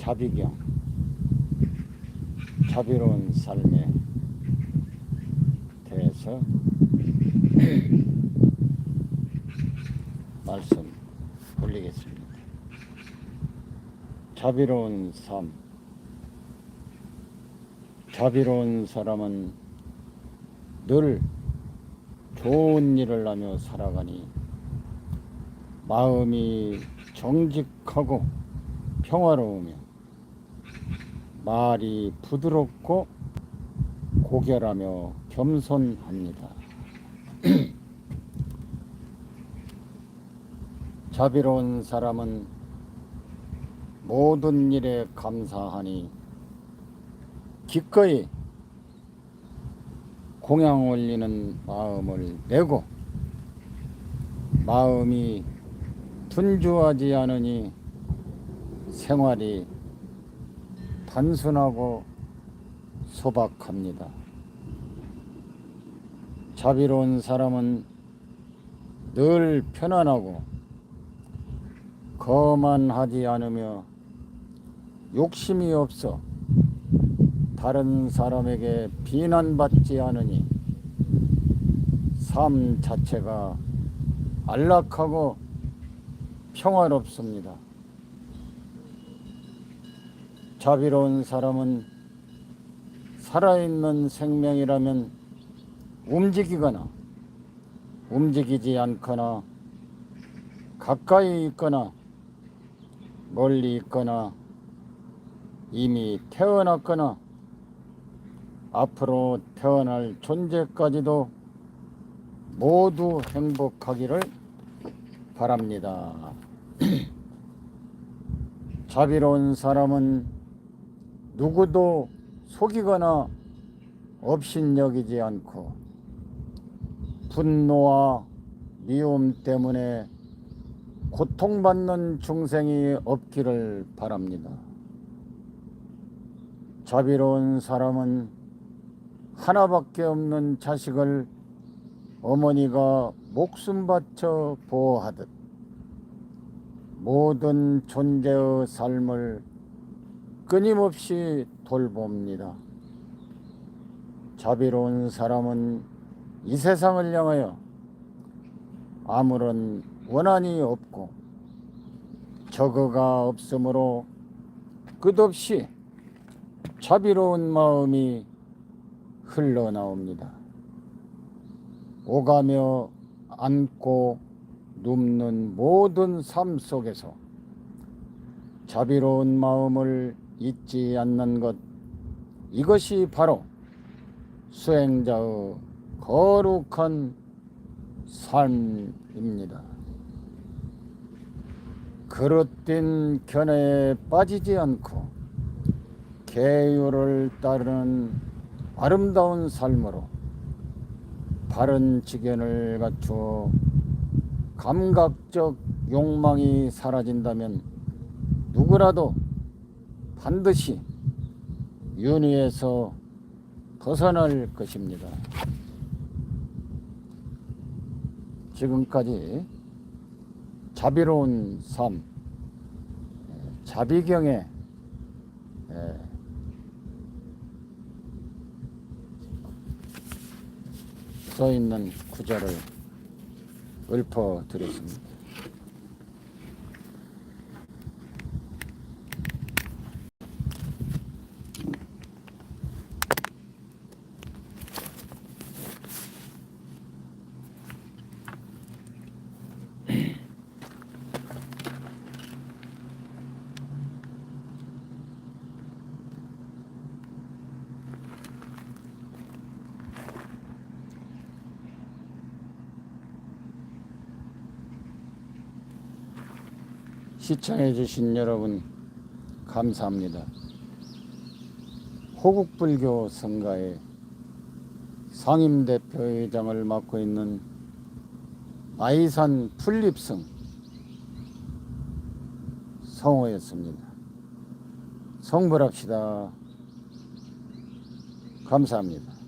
자비경 자비로운 삶에 대해서 말씀 올리겠습니다. 자비로운 삶 자비로운 사람은 늘 좋은 일을 하며 살아가니 마음이 정직하고 평화로우며 말이 부드럽고 고결하며 겸손합니다. 자비로운 사람은 모든 일에 감사하니 기꺼이 공양 올리는 마음을 내고 마음이 분주하지 않으니 생활이 단순하고 소박합니다. 자비로운 사람은 늘 편안하고 거만하지 않으며 욕심이 없어 다른 사람에게 비난받지 않으니 삶 자체가 안락하고 평화롭습니다. 자비로운 사람은 살아있는 생명이라면 움직이거나 움직이지 않거나 가까이 있거나 멀리 있거나 이미 태어났거나 앞으로 태어날 존재까지도 모두 행복하기를 바랍니다. 자비로운 사람은 누구도 속이거나 업신여기지 않고 분노와 미움 때문에 고통받는 중생이 없기를 바랍니다. 자비로운 사람은 하나밖에 없는 자식을 어머니가 목숨 바쳐 보호하듯 모든 존재의 삶을 끊임없이 돌봅니다. 자비로운 사람은 이 세상을 향하여 아무런 원한이 없고 적어가 없으므로 끝없이 자비로운 마음이 흘러나옵니다. 오가며 안고 눕는 모든 삶 속에서 자비로운 마음을 잊지 않는 것 이것이 바로 수행자의 거룩한 삶입니다. 그릇된 견해에 빠지지 않고 계율을 따르는 아름다운 삶으로 바른 지견을 갖추어 감각적 욕망이 사라진다면 누구라도 반드시 윤회에서 벗어날 것입니다. 지금까지 자비로운 삶, 자비경에 예, 써 있는 구절을 읊어드렸습니다. 시청해주신 여러분 감사합니다. 호국불교 성가의 상임대표회장을 맡고 있는 아이산 풀립성 성호였습니다. 성불합시다. 감사합니다.